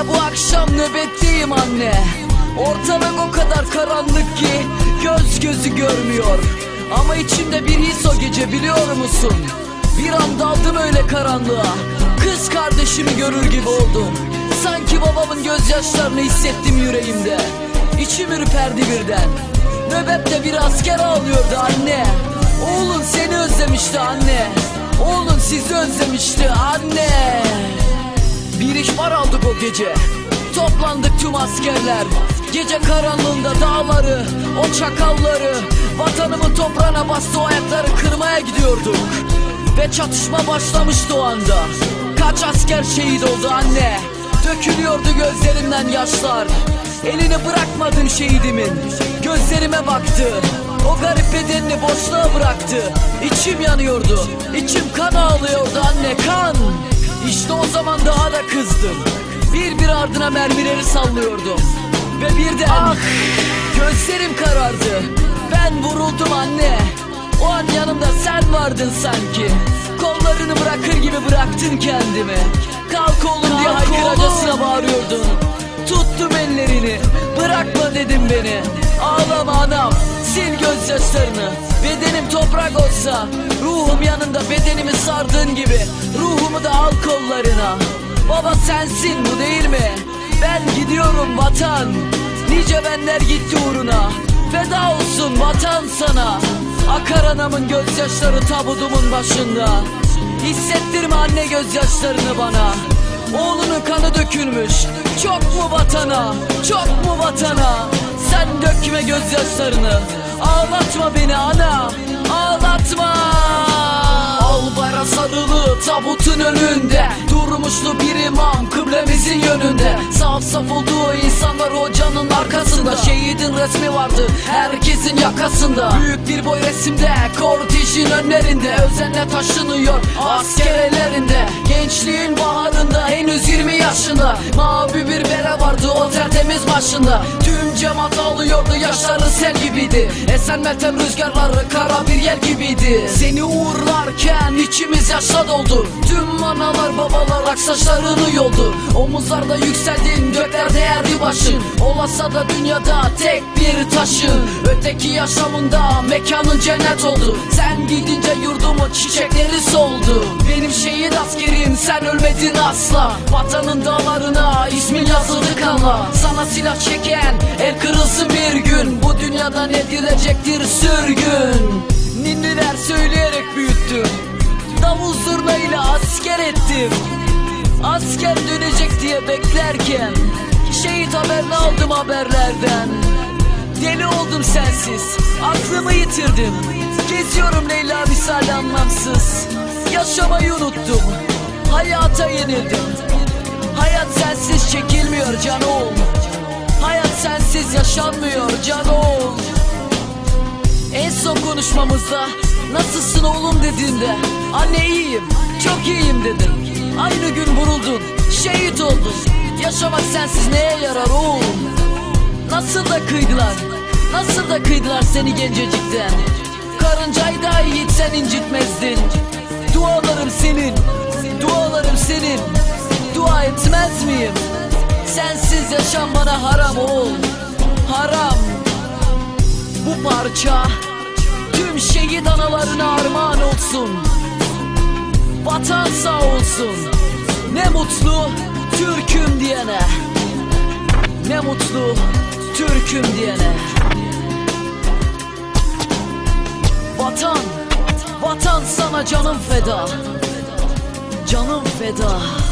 Akşam nöbetteyim anne. Ortalık o kadar karanlık ki Göz gözü görmüyor. Ama içimde bir his o gece biliyor musun? Bir an daldım öyle karanlığa. Kız kardeşimi görür gibi oldum. Sanki babamın gözyaşlarını hissettim yüreğimde. İçim ürperdi birden. Nöbette bir asker ağlıyordu anne. Oğlun seni özlemişti anne. Oğlun sizi özlemişti anne ihbar aldık o gece. Toplandık tüm askerler. Gece karanlığında dağları O çakalları. Vatanımın toprağına bastı o ayakları kırmaya gidiyorduk. Ve çatışma başlamıştı o anda. Kaç asker şehit oldu anne? Dökülüyordu gözlerimden yaşlar. Elini bırakmadın şehidimin. Gözlerime baktı. O garip bedenini boşluğa bıraktı. İçim yanıyordu. İçim kan ağlıyordu anne kan işte o zaman daha da kızdım. Bir bir ardına mermileri sallıyordum. Ve birden ah, Gözlerim karardı. Ben vuruldum anne. O an yanımda sen vardın sanki. Kollarını bırakır gibi bıraktın kendimi. Kalk oğlum diye haykıracasına bağırıyordun. Tuttum ellerini. Bırakma dedim beni. Ağlama anam. Sil gözyaşlarını Bedenim toprak olsa yanında bedenimi sardığın gibi Ruhumu da al kollarına. Baba sensin bu değil mi? Ben gidiyorum vatan. Nice benler gitti uğruna. Feda olsun vatan sana. Akar anamın gözyaşları tabudumun başında. Hissettirme anne gözyaşlarını bana. Oğlunun kanı dökülmüş. Çok mu vatana? Çok mu vatana? Sen dökme gözyaşlarını. Ağlatma beni ana. Ağlatma Albara sarılı tabutun önünde. Durmuştu bir imam kıblemizin yönünde. Saf saf olduğu insanlar hocanın arkasında. Şehidin resmi vardı herkesin yakasında. Büyük bir boy resimde kortejin önlerinde. Özenle taşınıyor asker ellerinde Gençliğin baharında henüz 20 yaşında. Mavi bir bere vardı o tertemiz başında. Tüm cemaat ağlıyordu yaşları sel gibiydi. Esen meltem rüzgarları kara bir yel gibiydi. Seni uğurlarken içimiz yaşla doldu. Tüm analar babalar aksaçlarını yoldu. Omuzlarda yükseldin göklerde erdi başın. Olasa da dünyada tek bir taşın. Öteki yaşamında mekanın cennet oldu. Sen gidince yurdumun çiçekleri soldu. Benim şehit askerim sen ölmedin asla. Vatanın dağlarına ismin yazıldı kanla. Sana silah çeken el kırılsın bir gün. Bu dünyada ne dilecektir sürgün? Ninniler büyüttüm Zurnayla asker ettim. Asker dönecek diye beklerken Şehit haberini aldım haberlerden. Deli oldum sensiz Aklımı yitirdim. Geziyorum Leyla misal anlamsız. Yaşamayı unuttum Hayata yenildim. Hayat sensiz çekilmiyor can oğul Hayat sensiz yaşanmıyor can oğul en son konuşmamızda nasılsın oğlum dediğinde anne iyiyim çok iyiyim dedim. Aynı gün vuruldun şehit oldun yaşamak sensiz neye yarar oğlum? Nasıl da kıydılar nasıl da kıydılar seni gencecikten. Karıncayı da yiğit sen incitmezdin. Dualarım senin dualarım senin dua etmez miyim? Sensiz yaşam bana haram oğul haram. Bu parça tüm şehit analarına armağan olsun. Vatan sağ olsun. Ne mutlu Türk'üm diyene. Ne mutlu Türk'üm diyene. Vatan Vatan sana canım feda. Canım feda